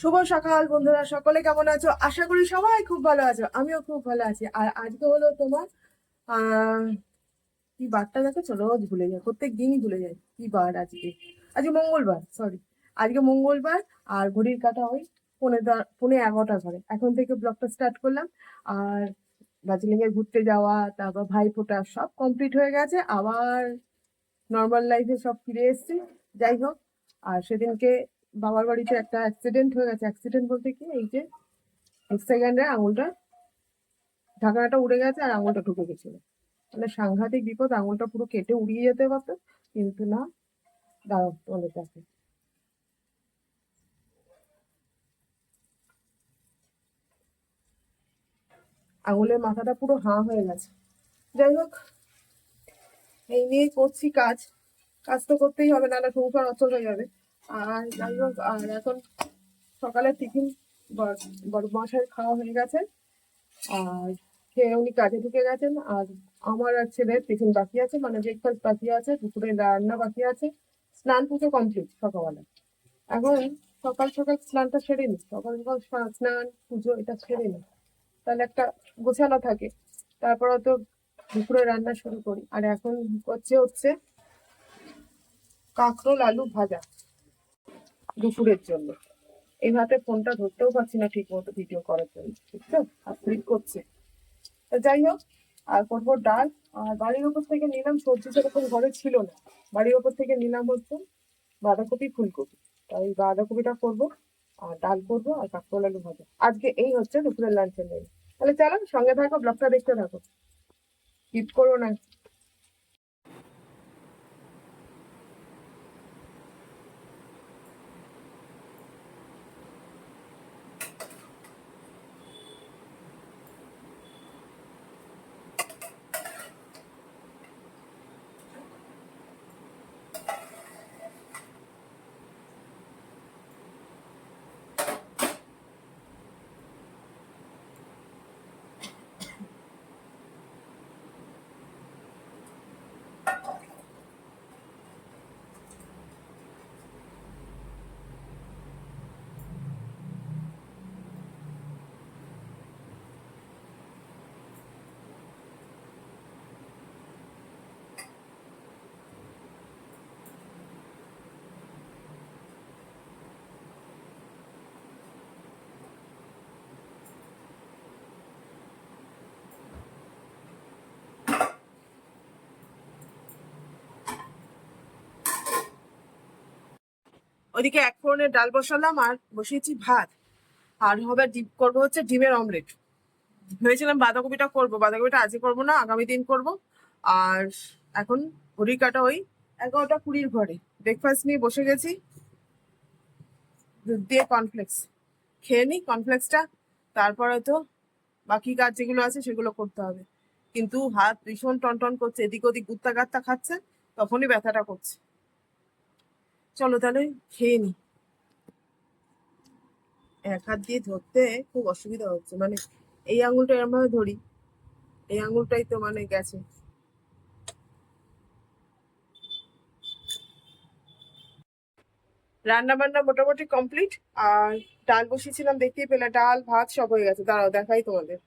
শুভ সকাল বন্ধুরা, সকলে কেমন আছো? আশা করি সবাই খুব ভালো আছো, আমিও খুব ভালো আছি। আর আজকে হলো তোমার কি বারটা দেখেছ রোজ ভুলে যায়, প্রত্যেক দিনই ভুলে যায় কি বার আজকে। আজকে মঙ্গলবার সরি আজকে মঙ্গলবার আর ঘড়ির কাটা ওই পনে পৌনে এগারোটা ঘরে। এখন থেকে ব্লগটা স্টার্ট করলাম। আর দার্জিলিং এ ঘুরতে যাওয়া, তারপর ভাই ফোটা সব কমপ্লিট হয়ে গেছে। আবার নর্মাল লাইফে সব ফিরে এসেছি। যাই হোক, আর সেদিনকে বাবার বাড়িতে একটা অ্যাক্সিডেন্ট হয়ে গেছে। অ্যাক্সিডেন্ট বলতে কি? এই যে সেকেন্ডে আঙুলটা, ঢাকনাটা উড়ে গেছে আর আঙুলটা ঢুকে গেছিল। মানে সাংঘাতিক বিপদ, আঙুলটা পুরো কেটে উড়িয়ে যেতে পারতো, কিন্তু না, দাঁড়াও তোমাদের কাছে আঙুলের মাথাটা পুরো হাঁ হয়ে গেছে। যাই হোক, এই নিয়ে করছি কাজ। কাজ তো করতেই হবে, নাহলে সংসার অচল হয়ে যাবে। আর যাই হোক, আর এখন সকালে টিফিন বড় মশাই খাওয়া হয়ে গেছে। আর খেয়ে উনি কাজে ঢুকে গেছেন, আর আমার আর ছেলের টিফিন বাকি আছে মানে ব্রেকফাস্ট বাকি আছে, দুপুরে রান্না বাকি আছে, স্নান পুজো কমপ্লিট সকালবেলা। এখন সকাল সকাল স্নানটা সেরে নি, সকাল সকাল স্নান, পুজো, এটা সেরে নি। তাহলে একটা গোছানো থাকে, তারপর তো দুপুরে রান্না শুরু করি। আর এখন হচ্ছে হচ্ছে কাঁকরোল আলু ভাজা। দুপুরের জন্য। এই হাতে ফোনটা ধরতেও পারছি না ঠিক মতো ভিডিও করার জন্য ঠিক বুঝছ? আর করছে। তো যাই হোক, আর করব ডাল। আর বাড়ির ওপর থেকে নিলাম সবজি সেরকম ঘরে ছিল না। বাড়ির ওপর থেকে নিলাম হচ্ছে বাঁধাকপি ফুলকপি। তাই বাঁধাকপিটা করব, আর ডাল করব, আর কাঁকরোল আলু ভাজা। আজকে এই হচ্ছে দুপুরের লাঞ্চের মেনু তাহলে চলো সঙ্গে থাকো ব্লগটা দেখতে থাকো। স্কিপ করো না। ওইদিকে এক ফোড়নের ডাল বসালাম আর বসিয়েছি ভাত। আর হবে ডিম, করব হচ্ছে ডিমের অমলেট। ভেবেছিলাম বাঁধাকপিটা করব, বাঁধাকপিটা আজকে করব না, আগামী দিন করব। আর এখন ঘড়ি কাটা ওই এগারোটা কুড়ির ঘরে। ব্রেকফাস্ট নিয়ে বসে গেছি। দুধ দিয়ে কর্নফ্লেক্স খেয়ে নিই কর্নফ্লেক্সটা তারপরে তো বাকি কাজ যেগুলো আছে সেগুলো করতে হবে। কিন্তু হাত ভীষণ টন টন করছে, এদিক ওদিক গুত্তা গাত্তা খাচ্ছে, তখনই ব্যথাটা করছে। চলো তাহলে খেয়ে নি। এক হাত দিয়ে ধরতে খুব অসুবিধা হচ্ছে। মানে এই আঙুলটা এরম ভাবে ধরি। এই আঙুলটাই তো মানে গেছে। রান্না বান্না মোটামুটি কমপ্লিট। আর ডাল বসিয়েছিলাম, দেখতেই পেলে ডাল, ভাত সব হয়ে গেছে। দাঁড়াও, দেখাই তোমাদের।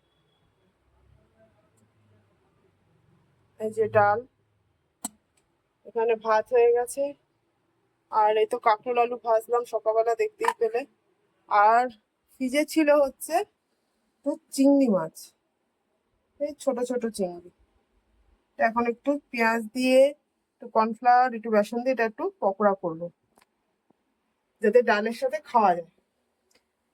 এই যে ডাল। এখানে ভাত হয়ে গেছে। আর এই তো কাঁকরোল আলু ভাজলাম সকালবেলা দেখতেই পেলে। আর ফ্রিজে ছিল হচ্ছে তো চিংড়ি মাছ। এই ছোট ছোট চিংড়ি। এখন একটু পেঁয়াজ দিয়ে, একটু কর্নফ্লাওয়ার, একটু বেসন দিয়ে এটা একটু পকোড়া করব। যাতে ডালের সাথে খাওয়া যায়।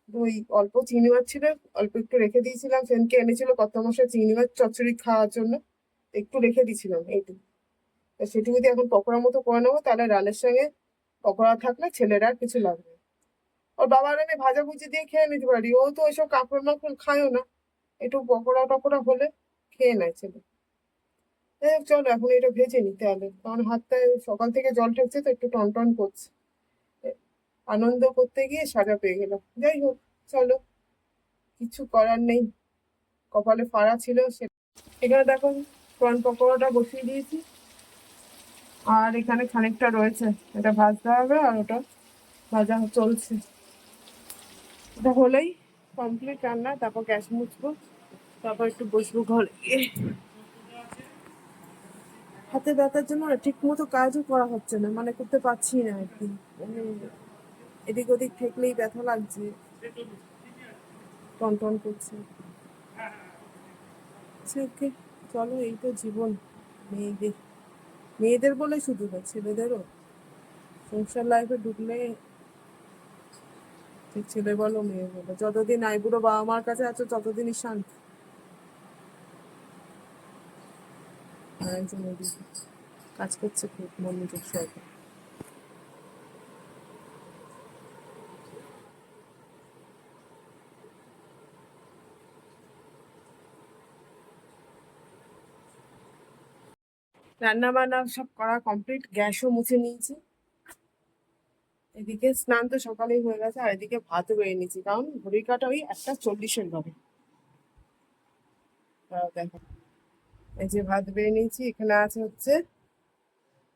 দুই, অল্প চিংড়ি মাছ ছিল, অল্প একটু রেখে দিয়েছিলাম। ফ্রেন্ডকে এনেছিল কত মশা চিংড়ি মাছ চচ্চড়ি খাওয়ার জন্য। একটু রেখে দিয়েছিলাম, এইটুকু। সেটুকু যদি এখন পকোড়ার মতো করে নেব, তাহলে ডালের সঙ্গে পকোড়া থাকলে ছেলেরা আর কিছু লাগবে ওর বাবার আমি ভাজা ভুজি দিয়ে খেয়ে নিতে পারি। ও তো ওইসব কাঁকড় মাকড় খায়ও না। একটু পকোড়া টকোড়া হলে খেয়ে নেয় ছেলে। চলো এখন এটা ভেজে নিতে হবে কারণ হাতটা সকাল থেকে জল ঠেকছে তো একটু টন টন করছে। আনন্দ করতে গিয়ে সাজা পেয়ে গেলাম। যাই হোক, চলো। কিছু করার নেই। কপালে ফাড়া ছিল সে এখানে দেখো প্রন পকোড়াটা বসিয়ে দিয়েছি। আর এখানে খানিকটা রয়েছে। এটা ভাজতে হবে আর ওটা ভাজা চলছে। এটা হলেই কমপ্লিট রান্না তারপর গ্যাস মুছবো তারপর একটু বসবো ঘরে হাতে ব্যথার জন্য ঠিক মতো কাজও করা হচ্ছে না মানে করতে পারছি না আর কি। মানে এদিক ওদিক ঠেকলেই ব্যথা লাগছে। টন করছে। আচ্ছা, চলো এই তো জীবন মেয়েদের। মেয়েদের বলে শুধু না ছেলেদেরও? সংসার লাইফে ঢুকলে ছেলে বলো, মেয়ে বলো। যতদিন আই বুড়ো, বাবা মার কাছে আছো, ততদিনই শান্তি। কাজ করছে খুব মনোযোগ সহকারে। রান্না বান্না সব করা কমপ্লিট গ্যাসও মুছে নিয়েছি। এদিকে স্নান তো সকালেই হয়ে গেছে, আর এদিকে ভাতও বেড়ে নিয়েছি, কারণ ঘড়ির কাটা ওই একটা চল্লিশের ঘরে। দেখো। এই যে ভাত বেড়ে নিয়েছি, এখানে আছে হচ্ছে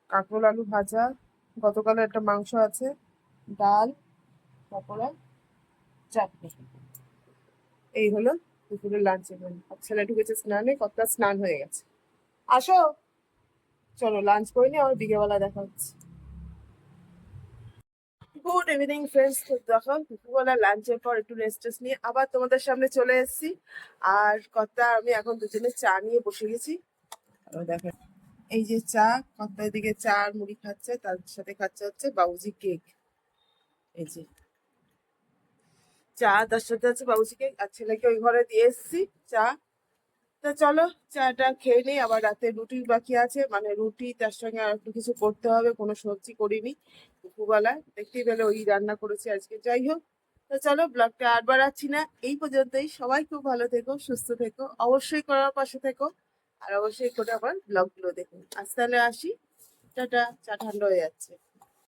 কাঁকরোল আলু ভাজা গতকালের একটা মাংস আছে, ডাল, পকোড়া, চাটনি। এই হলো দুপুরের লাঞ্চের মেনু ছেলে ঢুকেছে স্নানে, কতটা স্নান হয়ে গেছে। আসো! চলো লাঞ্চ করে নি আমার বিকেলবেলা দেখা হচ্ছে। গুড ইভিনিং ফ্রেন্ডস দেখো দুপুরবেলা লাঞ্চের পর একটু রেস্ট টেস্ট নিয়ে আবার তোমাদের সামনে চলে এসেছি। আর কর্তা, আমি এখন দুজনে চা নিয়ে বসে গেছি। দেখো, এই যে চা, কর্তা এদিকে চা আর মুড়ি খাচ্ছে, তার সাথে খাচ্ছে হচ্ছে বাবুজি কেক এই যে চা, তার সাথে আছে বাবুজি কেক আর ছেলেকে ওই ঘরে দিয়ে এসেছি চা। তা চলো, চাটা খেয়ে নিই, আবার রাতে রুটি বাকি আছে মানে রুটি, তার সঙ্গে আর একটু কিছু করতে হবে, কোনো সবজি করিনি দুপুরবেলায় দেখতেই পেলে ওই রান্না করেছি আজকে। যাই হোক, তো চলো, ব্লগটা আর বাড়াচ্ছি না। এই পর্যন্তই। সবাই খুব ভালো থেকো, সুস্থ থেকো, অবশ্যই করার পাশে থেকো, আর অবশ্যই করে আবার ব্লগগুলো দেখুন আজ তাহলে আসি। টাটা, চা ঠান্ডা হয়ে যাচ্ছে।